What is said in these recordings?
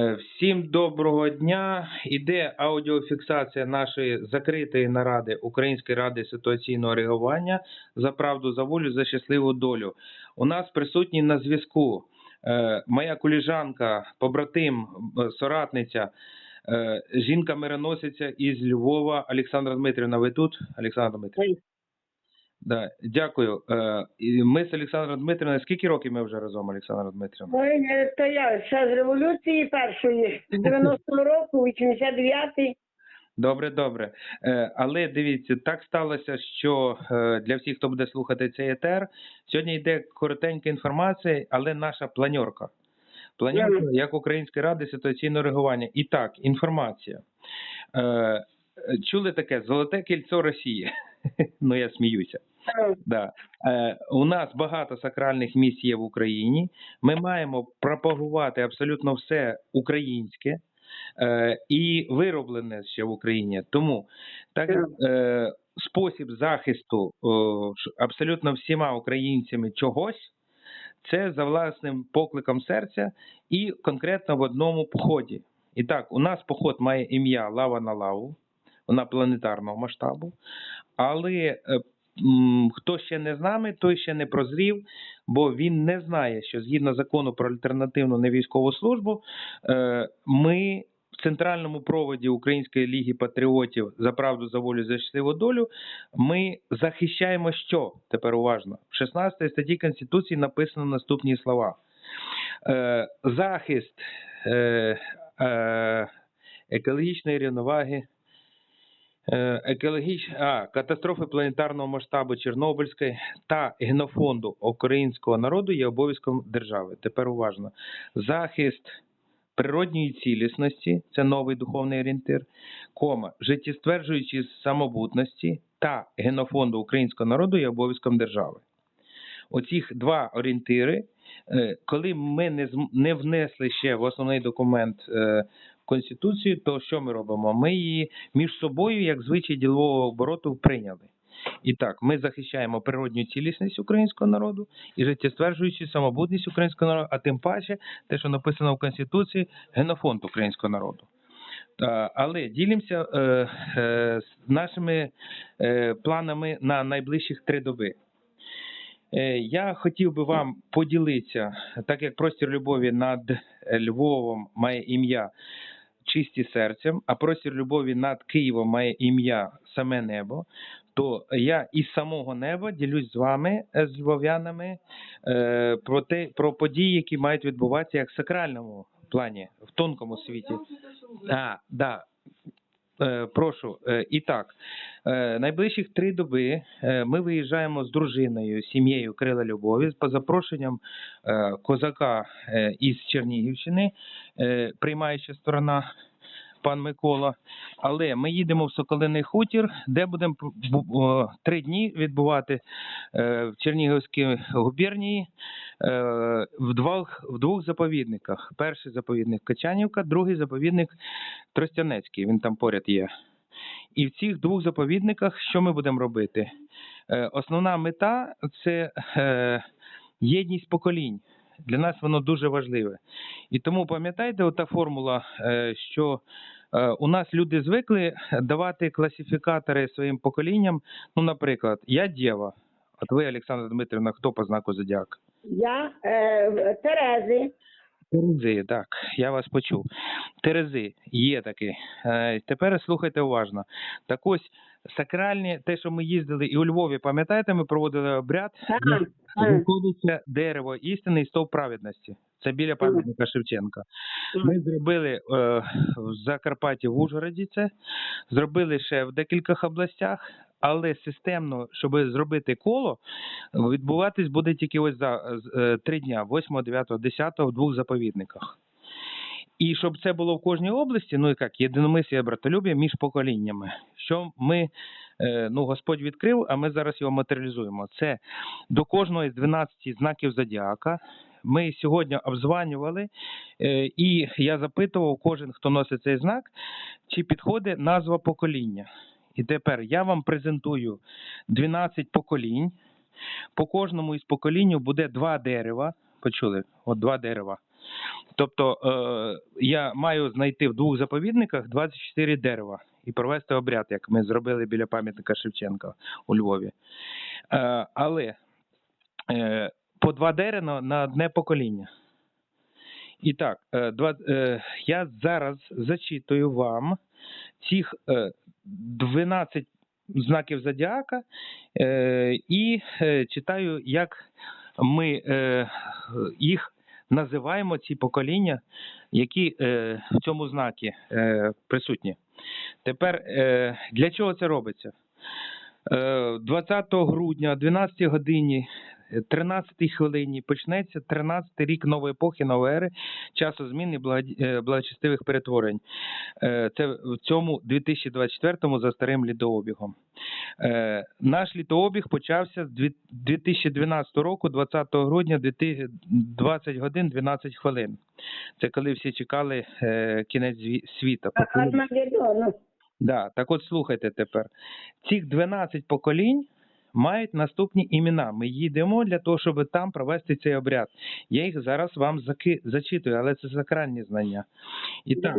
Е, Всім доброго дня. Іде аудіофіксація нашої закритої наради Української ради ситуаційного реагування за правду, за волю, за щасливу долю. У нас присутній на зв'язку е, моя коліжанка, побратим, е, соратниця, е, жінка мироносиця із Львова Олександра Дмитрівна. Ви тут? Олександра Дмитрівна? Да, дякую. Е, і Ми з Олександром Дмитрівною. Скільки років ми вже разом, Олександра Дмитрівна? Ой, е, то я ще з революції першої, з 90-го року, 89-й. Добре, добре. Е, Але дивіться, так сталося, що е, для всіх, хто буде слухати цей етер, сьогодні йде коротенька інформація, але наша планьорка. Планьорка як Української ради ситуаційного реагування. І так, інформація. Е, Чули таке золоте кільцо Росії. Ну, я сміюся. Е, Да. Е, у нас багато сакральних місць є в Україні. Ми маємо пропагувати абсолютно все українське е, і вироблене ще в Україні. Тому так е, спосіб захисту ш- абсолютно всіма українцями чогось. Це за власним покликом серця і конкретно в одному поході. І так, у нас поход має ім'я Лава на лаву, вона планетарного масштабу. Але е, хто ще не з нами, той ще не прозрів, бо він не знає, що згідно закону про альтернативну невійськову службу, е, ми в центральному проводі Української ліги патріотів за правду, за волю, за щасливу долю. Ми захищаємо що тепер уважно. В 16 статті Конституції написано наступні слова: е, захист е, екологічної рівноваги. Е, Екологіч... А, катастрофи планетарного масштабу Чорнобильської та генофонду українського народу є обов'язком держави. Тепер уважно. Захист природньої цілісності це новий духовний орієнтир, кома, життєстверджуючі самобутності та генофонду українського народу є обов'язком держави. Оцих два орієнтири, е, коли ми не, внесли ще в основний документ е, Конституцію, то що ми робимо? Ми її між собою, як звичай ділового обороту, прийняли. І так, ми захищаємо природню цілісність українського народу і життєстверджуючи самобутність українського народу, а тим паче те, що написано в Конституції, генофонд українського народу. Але ділимося е, е, з нашими е, планами на найближчих три доби. Я хотів би вам поділитися, так як простір любові над Львовом має ім'я чисті серцем, а простір любові над Києвом має ім'я саме небо. То я із самого неба ділюсь з вами, е, з львов'янами, е, про те, про події, які мають відбуватися як в сакральному плані, в тонкому світі. А, да. Е, прошу. Е, і так, е, найближчих три доби ми виїжджаємо з дружиною, сім'єю Крила Любові по запрошенням козака із Чернігівщини, приймаюча сторона. Пан Микола, але ми їдемо в Соколиний хутір, де будемо три дні відбувати е, в Чернігівській губернії е, в двох, в двох заповідниках. Перший заповідник Качанівка, другий заповідник Тростянецький. Він там поряд є. І в цих двох заповідниках що ми будемо робити? Е, основна мета це єдність поколінь. Для нас воно дуже важливе. І тому пам'ятаєте, ота формула, е, що е, у нас люди звикли давати класифікатори своїм поколінням. Ну, наприклад, я дєва. От ви, Олександра Дмитрівна, хто по знаку зодіака? Я е, Терези. Терези, так, я вас почув. Терези, є такі. Е, тепер слухайте уважно. Так ось сакральні, те, що ми їздили і у Львові, пам'ятаєте, ми проводили обряд, Так, так. знаходиться дерево істини і стовп праведності. Це біля пам'ятника Шевченка. Ми зробили е, в Закарпатті в Ужгороді це, зробили ще в декількох областях, але системно, щоб зробити коло, відбуватись буде тільки ось за е, три дня, 8, 9, 10 в двох заповідниках. І щоб це було в кожній області, ну і як єдиномислія братолюб'я між поколіннями, що ми, е, ну Господь відкрив, а ми зараз його матеріалізуємо. Це до кожного з 12 знаків зодіака. Ми сьогодні обзванювали, е, і я запитував кожен, хто носить цей знак, чи підходить назва покоління. І тепер я вам презентую 12 поколінь. По кожному із поколінь буде два дерева. Почули? От два дерева. Тобто е, я маю знайти в двох заповідниках 24 дерева і провести обряд, як ми зробили біля пам'ятника Шевченка у Львові. Е, але е, по два дерева на, одне покоління. І так, е, два, е, я зараз зачитую вам цих е, 12 знаків зодіака е, і е, читаю, як ми е, їх називаємо, ці покоління, які в цьому знакі присутні. Тепер для чого це робиться? Е, 20 грудня о 12 годині 13 хвилині почнеться 13-й рік нової епохи, нової ери, часу змін і е, благочестивих перетворень. Е, Це в цьому 2024-му за старим літообігом. Е, Наш літообіг почався з 2012 року, 20 грудня, 20 20 годин 12 хвилин. Це коли всі чекали кінець світа. Да, так от слухайте тепер. Цих 12 поколінь мають наступні імена. Ми їдемо для того, щоб там провести цей обряд. Я їх зараз вам заки... зачитую, але це сакральні знання. І так,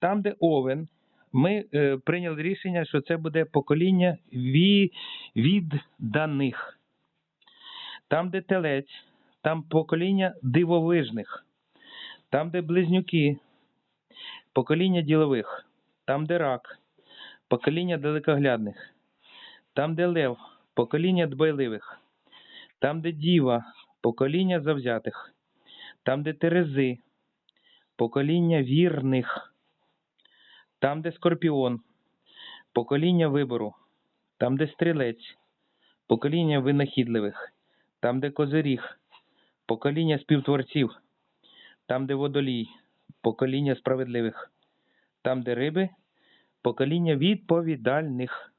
там, де Овен, ми е, прийняли рішення, що це буде покоління ві... відданих. Там, де телець, там покоління дивовижних. Там, де близнюки, покоління ділових. Там, де рак, покоління далекоглядних. Там, де лев, покоління дбайливих. Там, де діва, покоління завзятих. Там, де терези, покоління вірних. Там, де скорпіон, покоління вибору. Там, де стрілець, покоління винахідливих. Там, де козиріг, покоління співтворців. Там, де водолій, покоління справедливих. Там, де риби, покоління відповідальних.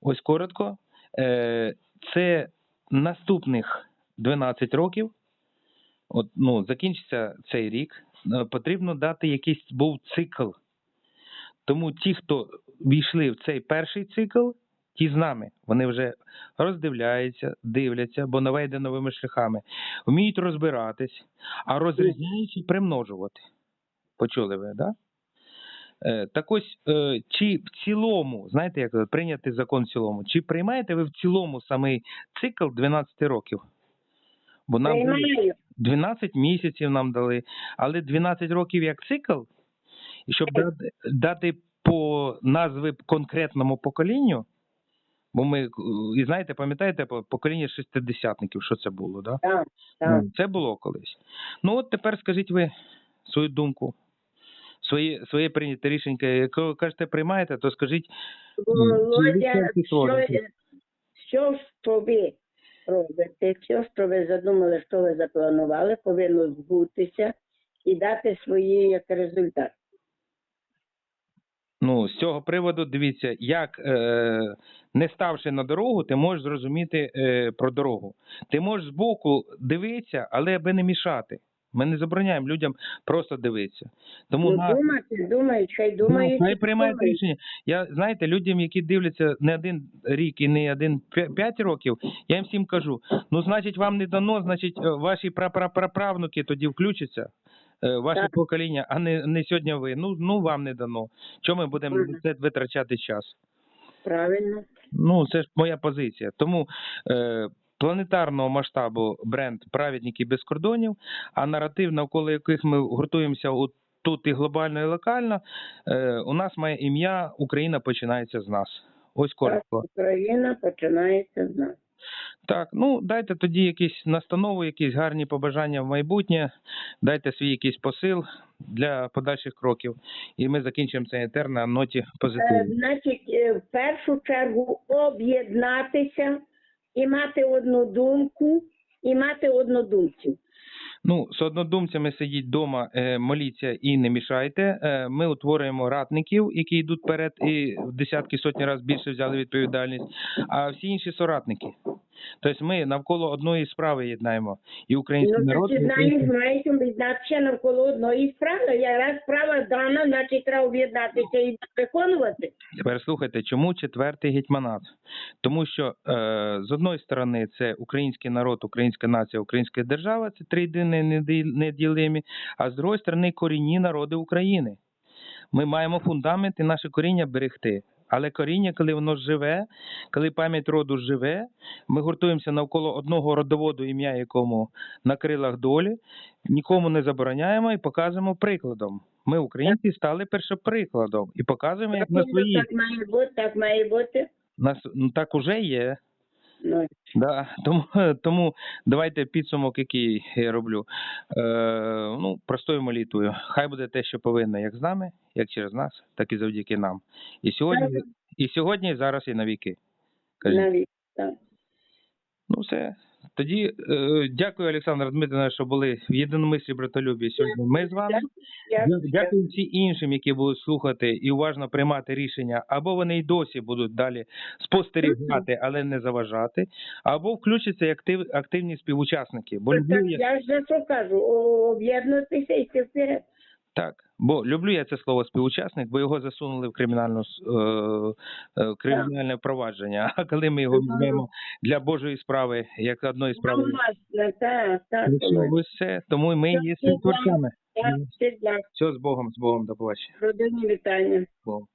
Ось коротко. Е, Це наступних 12 років. От, ну, закінчиться цей рік. Е, Потрібно дати якийсь був цикл. Тому ті, хто війшли в цей перший цикл, ті з нами, вони вже роздивляються, дивляться, бо нове йде новими шляхами, вміють розбиратись, а розрізняючи примножувати. Почули ви, да? Е, так ось, е, чи в цілому, знаєте, як прийняти закон в цілому, чи приймаєте ви в цілому самий цикл 12 років? Бо нам дали 12 місяців нам дали, але 12 років як цикл, щоб дати, по назви конкретному поколінню, бо ми, е, і знаєте, пам'ятаєте, покоління шестидесятників, що це було, да? Так, так. Це було колись. Ну от тепер скажіть ви свою думку, своє, своє прийняте рішення. Якщо ви кажете, приймаєте, то скажіть, Володя, що, що що ви робите, що що ви задумали, що ви запланували, повинно збутися і дати свої як результат. ну, з цього приводу дивіться, як е, не ставши на дорогу, ти можеш зрозуміти е, про дорогу. Ти можеш збоку дивитися, але аби не мішати. Ми не забороняємо людям просто дивитися. Тому Ну, на, думати, думають, хай Ну, думають. хай і приймають рішення. Я знаєте, людям, які дивляться не один рік і не один п'ять років, я їм всім кажу: ну, значить, вам не дано, значить, е, ваші прапраправнуки тоді включаться. е, Ваше Так. покоління, а не, не сьогодні ви. Ну, ну вам не дано. Чому ми будемо Мгм. це витрачати час? Правильно. Ну, це ж моя позиція. Тому е, планетарного масштабу бренд Праведники без кордонів, а наратив, навколо яких ми гуртуємося от тут і глобально, і локально, е, у нас має ім'я Україна починається з нас. Ось коротко. Україна починається з нас. Так, ну дайте тоді якісь настанови, якісь гарні побажання в майбутнє, дайте свій якийсь посил для подальших кроків. І ми закінчимо цей етер на ноті Е, позитиву. значить, е, в першу чергу об'єднатися і мати одну думку, і мати однодумців. Ну, з однодумцями сидіть вдома, е, моліться і не мішайте. Е, ми утворюємо ратників, які йдуть вперед і в десятки сотні разів більше взяли відповідальність, а всі інші соратники. Тобто ми навколо одної справи єднаємо і український Ну, народ. знаєш, мають об'єднатися навколо одної справи. Якраз справа дана, значить треба об'єднатися і виконувати. Тепер слухайте, чому четвертий гетьманат? Тому що е, з одної сторони це український народ, українська нація, українська держава, це три єдині неділимі, а з другої сторони корінні народи України. Ми маємо фундамент і наше коріння берегти. Але коріння, коли воно живе, коли пам'ять роду живе, ми гуртуємося навколо одного родоводу, ім'я якому на крилах долі, нікому не забороняємо і показуємо прикладом. Ми, українці, стали першоприкладом і показуємо, як на своїй. Так має бути, так має бути. Нас ну так уже є. Ну, Да. Тому, тому давайте підсумок, який я роблю. Е, ну, простою молитвою. Хай буде те, що повинно, як з нами, як через нас, так і завдяки нам. І сьогодні, і сьогодні, і зараз, і навіки. Кажіть. Навіки, так. Ну, все. Тоді е, дякую, Олександр Дмитровна, що були в єдиномислі братолюбі сьогодні. Ми з вами. Дякую. Дякую всім іншим, які будуть слухати і уважно приймати рішення, або вони й досі будуть далі спостерігати, але не заважати, або включаться як актив, активні співучасники. Бо Так, люблю я ж за що кажу, о, об'єднуватися і вперед. Так. Бо люблю я це слово співучасник, бо його засунули в кримінальну е, е, кримінальне провадження. А коли ми його візьмемо для Божої справи, як одної справи, Власне, так, так. все, тому ми є співтворцями. Все з Богом, з Богом, до побачення. родині вітання. Богом.